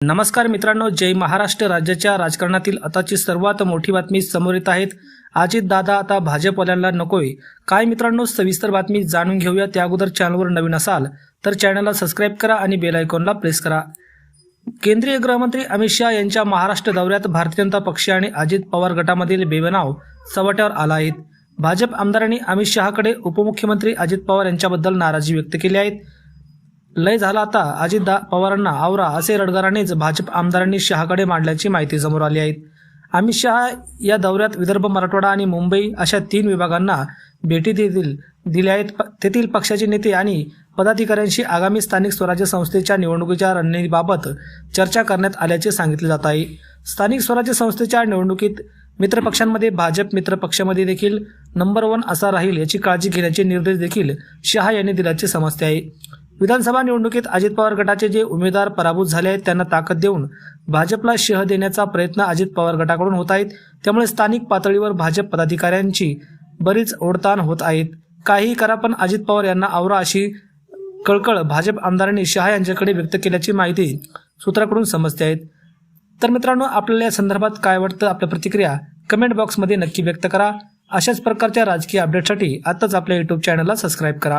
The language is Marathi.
नमस्कार मित्रांनो जय महाराष्ट्र राज्याच्या राजकारणातील आताची सर्वात मोठी बातमी समोर येत आहेत. अजित दादा आता भाजपवाल्यांना नकोय. काय मित्रांनो सविस्तर बातमी जाणून घेऊया. त्या अगोदर चॅनलवर नवीन असाल तर चॅनलला सबस्क्राईब करा आणि बेल आयकॉनला प्रेस करा. केंद्रीय गृहमंत्री अमित शहा यांच्या महाराष्ट्र दौऱ्यात भारतीय जनता पक्ष आणि अजित पवार गटामधील बेबनाव चव्हाट्यावर आला आहेत भाजप आमदारांनी अमित शहाकडे उपमुख्यमंत्री अजित पवार यांच्याबद्दल नाराजी व्यक्त केली आहेत लय झाला आता. अजितदा पवारांना आवरा असे रडगारानेच भाजप आमदारांनी शहाकडे मांडल्याची माहिती समोर आली आहे. अमित शहा या दौऱ्यात विदर्भ मराठवाडा आणि मुंबई अशा तीन विभागांना भेटी देतील दिल्या आहेत. प- तेथील पक्षाचे नेते आणि पदाधिकाऱ्यांशी आगामी स्थानिक स्वराज्य संस्थेच्या निवडणुकीच्या रणनीतीबाबत चर्चा करण्यात आल्याचे सांगितले जात आहे. स्थानिक स्वराज्य संस्थेच्या निवडणुकीत मित्रपक्षांमध्ये भाजप मित्रपक्षामध्ये देखील नंबर वन असा राहील याची काळजी घेण्याचे निर्देश देखील शहा यांनी दिल्याचे समजते आहे. विधानसभा निवडणुकीत अजित पवार गटाचे जे उमेदवार पराभूत झाले आहेत त्यांना ताकद देऊन भाजपला शह देण्याचा प्रयत्न अजित पवार गटाकडून होत आहेत. त्यामुळे स्थानिक पातळीवर भाजप पदाधिकाऱ्यांची बरीच ओढताण होत आहेत काहीही करा पण अजित पवार यांना आवरा अशी कळकळ भाजप आमदारांनी शहा यांच्याकडे व्यक्त केल्याची माहिती सूत्राकडून समजते आहेत तर मित्रांनो आपल्याला या संदर्भात काय वाटतं आपल्या प्रतिक्रिया कमेंट बॉक्समध्ये नक्की व्यक्त करा. अशाच प्रकारच्या राजकीय अपडेटसाठी आत्ताच आपल्या यूट्यूब चॅनलला सबस्क्राईब करा.